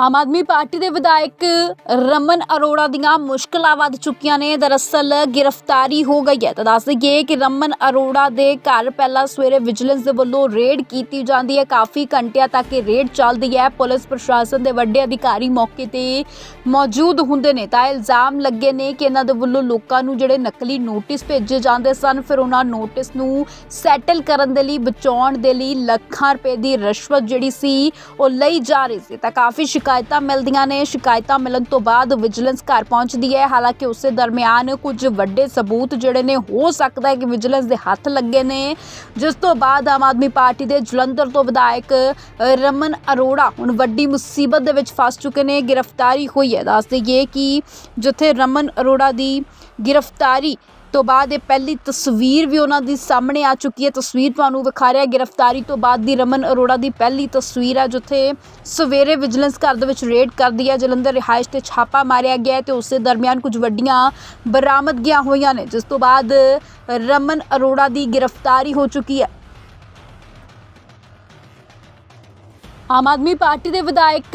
Aam Aadmi party ਦੇ ਵਿਧਾਇਕ ਰਮਨ ਅਰੋੜਾ ਦੀਆਂ ਮੁਸ਼ਕਲਾਂ ਵੱਧ ਚੁੱਕੀਆਂ ਨੇ। ਦਰਅਸਲ ਗ੍ਰਿਫਤਾਰੀ ਹੋ ਗਈ ਹੈ। ਤਾਂ ਦੱਸ ਦਈਏ ਕਿ ਰਮਨ ਅਰੋੜਾ ਦੇ ਘਰ ਪਹਿਲਾਂ ਸਵੇਰੇ ਵਿਜੀਲੈਂਸ ਦੇ ਵੱਲੋਂ ਰੇਡ ਕੀਤੀ ਜਾਂਦੀ ਹੈ। ਕਾਫੀ ਘੰਟਿਆਂ ਤੱਕ ਇਹ ਰੇਡ ਚੱਲਦੀ ਹੈ। ਪੁਲਿਸ ਪ੍ਰਸ਼ਾਸਨ ਦੇ ਵੱਡੇ ਅਧਿਕਾਰੀ ਮੌਕੇ ਤੇ ਮੌਜੂਦ ਹੁੰਦੇ ਨੇ। ਤਾਂ ਇਲਜ਼ਾਮ ਲੱਗੇ ਨੇ ਕਿ ਇਹਨਾਂ ਦੇ ਵੱਲੋਂ ਲੋਕਾਂ ਨੂੰ ਜਿਹੜੇ ਨਕਲੀ ਨੋਟਿਸ ਭੇਜੇ ਜਾਂਦੇ ਸਨ, ਫਿਰ ਉਹਨਾਂ ਨੋਟਿਸ ਨੂੰ ਸੈਟਲ ਕਰਨ ਦੇ ਲਈ, ਬਚਾਉਣ ਦੇ ਲਈ ਲੱਖਾਂ ਰੁਪਏ ਦੀ ਰਿਸ਼ਵਤ ਜਿਹੜੀ ਸੀ, ਉਹ ਲਈ ਜਾ ਰਹੀ ਸੀ। ਤਾਂ ਕਾਫੀ ਸ਼ਿਕਾਇਤਾਂ ਮਿਲਦੀਆਂ ਨੇ। ਸ਼ਿਕਾਇਤਾਂ ਮਿਲਣ ਤੋਂ ਬਾਅਦ ਵਿਜੀਲੈਂਸ ਘਰ ਪਹੁੰਚਦੀ ਹੈ। ਹਾਲਾਂਕਿ ਉਸੇ ਦਰਮਿਆਨ ਕੁਝ ਵੱਡੇ ਸਬੂਤ ਜਿਹੜੇ ਨੇ, ਹੋ ਸਕਦਾ ਹੈ ਕਿ ਵਿਜੀਲੈਂਸ ਦੇ ਹੱਥ ਲੱਗੇ ਨੇ। ਜਿਸ ਤੋਂ ਬਾਅਦ ਆਮ ਆਦਮੀ ਪਾਰਟੀ ਦੇ ਜਲੰਧਰ ਤੋਂ ਵਿਧਾਇਕ ਰਮਨ ਅਰੋੜਾ ਹੁਣ ਵੱਡੀ ਮੁਸੀਬਤ ਦੇ ਵਿੱਚ ਫਸ ਚੁੱਕੇ ਨੇ। ਗ੍ਰਿਫਤਾਰੀ ਹੋਈ ਹੈ। ਦੱਸ ਦਈਏ ਕਿ ਜਿੱਥੇ ਰਮਨ ਅਰੋੜਾ ਦੀ ਗ੍ਰਿਫਤਾਰੀ ਤੋਂ ਬਾਅਦ ਇਹ ਪਹਿਲੀ ਤਸਵੀਰ ਵੀ ਉਹਨਾਂ ਦੀ ਸਾਹਮਣੇ ਆ ਚੁੱਕੀ ਹੈ। ਤਸਵੀਰ ਤੁਹਾਨੂੰ ਵਿਖਾ ਰਿਹਾ ਗ੍ਰਿਫਤਾਰੀ ਤੋਂ ਬਾਅਦ ਦੀ ਰਮਨ ਅਰੋੜਾ ਦੀ ਪਹਿਲੀ ਤਸਵੀਰ ਹੈ, ਜਿੱਥੇ ਸਵੇਰੇ ਵਿਜੀਲੈਂਸ ਘਰ ਦੇ ਵਿੱਚ ਰੇਡ ਕਰਦੀ ਹੈ। ਜਲੰਧਰ ਰਿਹਾਇਸ਼ ਤੇ ਛਾਪਾ ਮਾਰਿਆ ਗਿਆ ਹੈ ਤੇ ਉਸੇ ਦਰਮਿਆਨ ਕੁਝ ਵੱਡੀਆਂ ਬਰਾਮਦਗੀਆਂ ਹੋਈਆਂ ਨੇ, ਜਿਸ ਤੋਂ ਬਾਅਦ ਰਮਨ ਅਰੋੜਾ ਦੀ ਗ੍ਰਿਫਤਾਰੀ ਹੋ ਚੁੱਕੀ ਹੈ। ਆਮ ਆਦਮੀ ਪਾਰਟੀ ਦੇ ਵਿਧਾਇਕ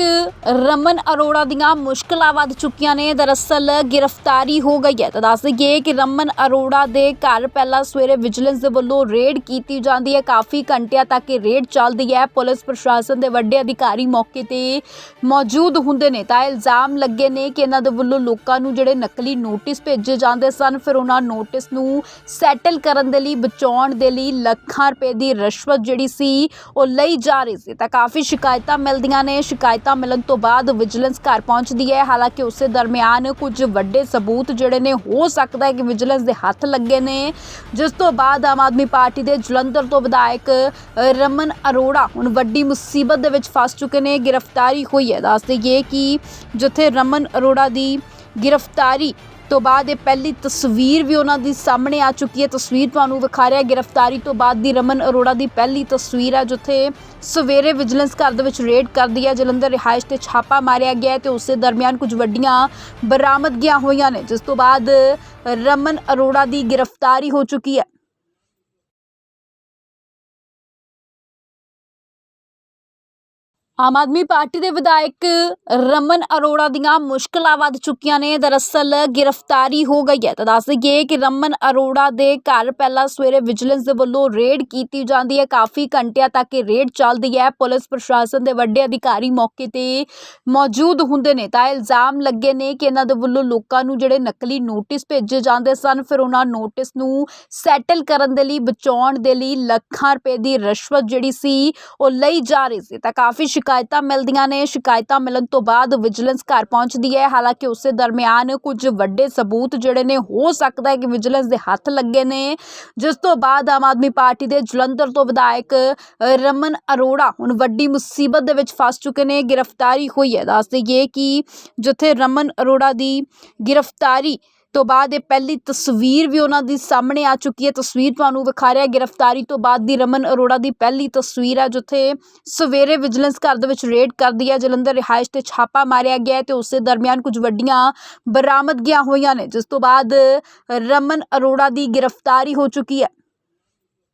ਰਮਨ ਅਰੋੜਾ ਦੀਆਂ ਮੁਸ਼ਕਲਾਂ ਵੱਧ ਚੁੱਕੀਆਂ ਨੇ। ਦਰਅਸਲ ਗ੍ਰਿਫਤਾਰੀ ਹੋ ਗਈ ਹੈ। ਤਾਂ ਦੱਸ ਦਈਏ ਕਿ ਰਮਨ ਅਰੋੜਾ ਦੇ ਘਰ ਪਹਿਲਾਂ ਸਵੇਰੇ ਵਿਜੀਲੈਂਸ ਦੇ ਵੱਲੋਂ ਰੇਡ ਕੀਤੀ ਜਾਂਦੀ ਹੈ। ਕਾਫੀ ਘੰਟਿਆਂ ਤੱਕ ਇਹ ਰੇਡ ਚੱਲਦੀ ਹੈ। ਪੁਲਿਸ ਪ੍ਰਸ਼ਾਸਨ ਦੇ ਵੱਡੇ ਅਧਿਕਾਰੀ ਮੌਕੇ ਤੇ ਮੌਜੂਦ ਹੁੰਦੇ ਨੇ। ਤਾਂ ਇਲਜ਼ਾਮ ਲੱਗੇ ਨੇ ਕਿ ਇਹਨਾਂ ਦੇ ਵੱਲੋਂ ਲੋਕਾਂ ਨੂੰ ਜਿਹੜੇ ਨਕਲੀ ਨੋਟਿਸ ਭੇਜੇ ਜਾਂਦੇ ਸਨ, ਫਿਰ ਉਹਨਾਂ ਨੋਟਿਸ ਨੂੰ ਸੈਟਲ ਕਰਨ ਦੇ ਲਈ, ਬਚਾਉਣ ਦੇ ਲਈ ਲੱਖਾਂ ਰੁਪਏ ਦੀ ਰਿਸ਼ਵਤ ਜਿਹੜੀ ਸੀ, ਉਹ ਲਈ ਜਾ ਰਹੀ ਸੀ। ਤਾਂ ਕਾਫੀ ਸ਼ਿਕਾਇਤਾਂ ਮਿਲਦੀਆਂ ਨੇ। ਸ਼ਿਕਾਇਤਾਂ ਮਿਲਣ ਤੋਂ ਬਾਅਦ ਵਿਜੀਲੈਂਸ ਘਰ ਪਹੁੰਚਦੀ ਹੈ। ਹਾਲਾਂਕਿ ਉਸੇ ਦਰਮਿਆਨ ਕੁਝ ਵੱਡੇ ਸਬੂਤ ਜਿਹੜੇ ਨੇ, ਹੋ ਸਕਦਾ ਹੈ ਕਿ ਵਿਜੀਲੈਂਸ ਦੇ ਹੱਥ ਲੱਗੇ ਨੇ। ਜਿਸ ਤੋਂ ਬਾਅਦ ਆਮ ਆਦਮੀ ਪਾਰਟੀ ਦੇ ਜਲੰਧਰ ਤੋਂ ਵਿਧਾਇਕ ਰਮਨ ਅਰੋੜਾ ਹੁਣ ਵੱਡੀ ਮੁਸੀਬਤ ਦੇ ਵਿੱਚ ਫਸ ਚੁੱਕੇ ਨੇ। ਗ੍ਰਿਫਤਾਰੀ ਹੋਈ ਹੈ। ਦੱਸ ਦਈਏ ਕਿ ਜਿੱਥੇ ਰਮਨ ਅਰੋੜਾ ਦੀ ਗ੍ਰਿਫਤਾਰੀ ਤੋਂ ਬਾਅਦ ਇਹ ਪਹਿਲੀ ਤਸਵੀਰ ਵੀ ਉਹਨਾਂ ਦੀ ਸਾਹਮਣੇ ਆ ਚੁੱਕੀ ਹੈ। ਤਸਵੀਰ ਤੁਹਾਨੂੰ ਵਿਖਾ ਰਿਹਾ ਗ੍ਰਿਫਤਾਰੀ ਤੋਂ ਬਾਅਦ ਦੀ ਰਮਨ ਅਰੋੜਾ ਦੀ ਪਹਿਲੀ ਤਸਵੀਰ ਹੈ ਜਿੱਥੇ ਸਵੇਰੇ ਵਿਜੀਲੈਂਸ ਘਰ ਦੇ ਵਿੱਚ ਰੇਡ ਕਰਦੀ ਹੈ। ਜਲੰਧਰ ਰਿਹਾਇਸ਼ ਤੇ ਛਾਪਾ ਮਾਰਿਆ ਗਿਆ ਹੈ ਤੇ ਉਸੇ ਦਰਮਿਆਨ ਕੁਝ ਵੱਡੀਆਂ ਬਰਾਮਦਗੀਆਂ ਹੋਈਆਂ ਨੇ, ਜਿਸ ਤੋਂ ਬਾਅਦ ਰਮਨ ਅਰੋੜਾ ਦੀ ਗ੍ਰਿਫਤਾਰੀ ਹੋ ਚੁੱਕੀ ਹੈ। ਆਮ ਆਦਮੀ ਪਾਰਟੀ ਦੇ ਵਿਧਾਇਕ ਰਮਨ ਅਰੋੜਾ ਦੀਆਂ ਮੁਸ਼ਕਲਾਂ ਵੱਧ ਚੁੱਕੀਆਂ ਨੇ। ਦਰਅਸਲ ਗ੍ਰਿਫਤਾਰੀ ਹੋ ਗਈ ਹੈ। ਤਾਂ ਦੱਸ ਦਈਏ ਕਿ ਰਮਨ ਅਰੋੜਾ ਦੇ ਘਰ ਪਹਿਲਾਂ ਸਵੇਰੇ ਵਿਜੀਲੈਂਸ ਦੇ ਵੱਲੋਂ ਰੇਡ ਕੀਤੀ ਜਾਂਦੀ ਹੈ। ਕਾਫੀ ਘੰਟਿਆਂ ਤੱਕ ਇਹ ਰੇਡ ਚੱਲਦੀ ਹੈ। ਪੁਲਿਸ ਪ੍ਰਸ਼ਾਸਨ ਦੇ ਵੱਡੇ ਅਧਿਕਾਰੀ ਮੌਕੇ ਤੇ ਮੌਜੂਦ ਹੁੰਦੇ ਨੇ। ਤਾਂ ਇਲਜ਼ਾਮ ਲੱਗੇ ਨੇ ਕਿ ਇਹਨਾਂ ਦੇ ਵੱਲੋਂ ਲੋਕਾਂ ਨੂੰ ਜਿਹੜੇ ਨਕਲੀ ਨੋਟਿਸ ਭੇਜੇ ਜਾਂਦੇ ਸਨ, ਫਿਰ ਉਹਨਾਂ ਨੋਟਿਸ ਨੂੰ ਸੈਟਲ ਕਰਨ ਦੇ ਲਈ, ਬਚਾਉਣ ਦੇ ਲਈ ਲੱਖਾਂ ਰੁਪਏ ਦੀ ਰਿਸ਼ਵਤ ਜਿਹੜੀ ਸੀ, ਉਹ ਲਈ ਜਾ ਰਹੀ ਸੀ। ਤਾਂ ਕਾਫੀ ਸ਼ਿਕਾਇਤਾਂ ਮਿਲਦੀਆਂ ਨੇ। ਸ਼ਿਕਾਇਤਾਂ ਮਿਲਣ ਤੋਂ ਬਾਅਦ ਵਿਜੀਲੈਂਸ ਘਰ ਪਹੁੰਚਦੀ ਹੈ। ਹਾਲਾਂਕਿ ਉਸੇ ਦਰਮਿਆਨ ਕੁਝ ਵੱਡੇ ਸਬੂਤ ਜਿਹੜੇ ਨੇ, ਹੋ ਸਕਦਾ ਹੈ ਕਿ ਵਿਜੀਲੈਂਸ ਦੇ ਹੱਥ ਲੱਗੇ ਨੇ। ਜਿਸ ਤੋਂ ਬਾਅਦ ਆਮ ਆਦਮੀ ਪਾਰਟੀ ਦੇ ਜਲੰਧਰ ਤੋਂ ਵਿਧਾਇਕ ਰਮਨ ਅਰੋੜਾ ਹੁਣ ਵੱਡੀ ਮੁਸੀਬਤ ਦੇ ਵਿੱਚ ਫਸ ਚੁੱਕੇ ਨੇ। ਗ੍ਰਿਫਤਾਰੀ ਹੋਈ ਹੈ। ਦੱਸ ਦਈਏ ਕਿ ਜਿੱਥੇ ਰਮਨ ਅਰੋੜਾ ਦੀ ਗ੍ਰਿਫਤਾਰੀ ਤੋਂ ਬਾਅਦ ਇਹ ਪਹਿਲੀ ਤਸਵੀਰ ਵੀ ਉਹਨਾਂ ਦੀ ਸਾਹਮਣੇ ਆ ਚੁੱਕੀ ਹੈ। ਤਸਵੀਰ ਤੁਹਾਨੂੰ ਵਿਖਾ ਰਿਹਾ ਗ੍ਰਿਫਤਾਰੀ ਤੋਂ ਬਾਅਦ ਦੀ ਰਮਨ ਅਰੋੜਾ ਦੀ ਪਹਿਲੀ ਤਸਵੀਰ ਹੈ ਜਿੱਥੇ ਸਵੇਰੇ ਵਿਜੀਲੈਂਸ ਘਰ ਦੇ ਵਿੱਚ ਰੇਡ ਕਰਦੀ ਹੈ। ਜਲੰਧਰ ਰਿਹਾਇਸ਼ ਤੇ ਛਾਪਾ ਮਾਰਿਆ ਗਿਆ ਹੈ ਤੇ ਉਸੇ ਦਰਮਿਆਨ ਕੁਝ ਵੱਡੀਆਂ ਬਰਾਮਦਗੀਆਂ ਹੋਈਆਂ ਨੇ, ਜਿਸ ਤੋਂ ਬਾਅਦ ਰਮਨ ਅਰੋੜਾ ਦੀ ਗ੍ਰਿਫਤਾਰੀ ਹੋ ਚੁੱਕੀ ਹੈ।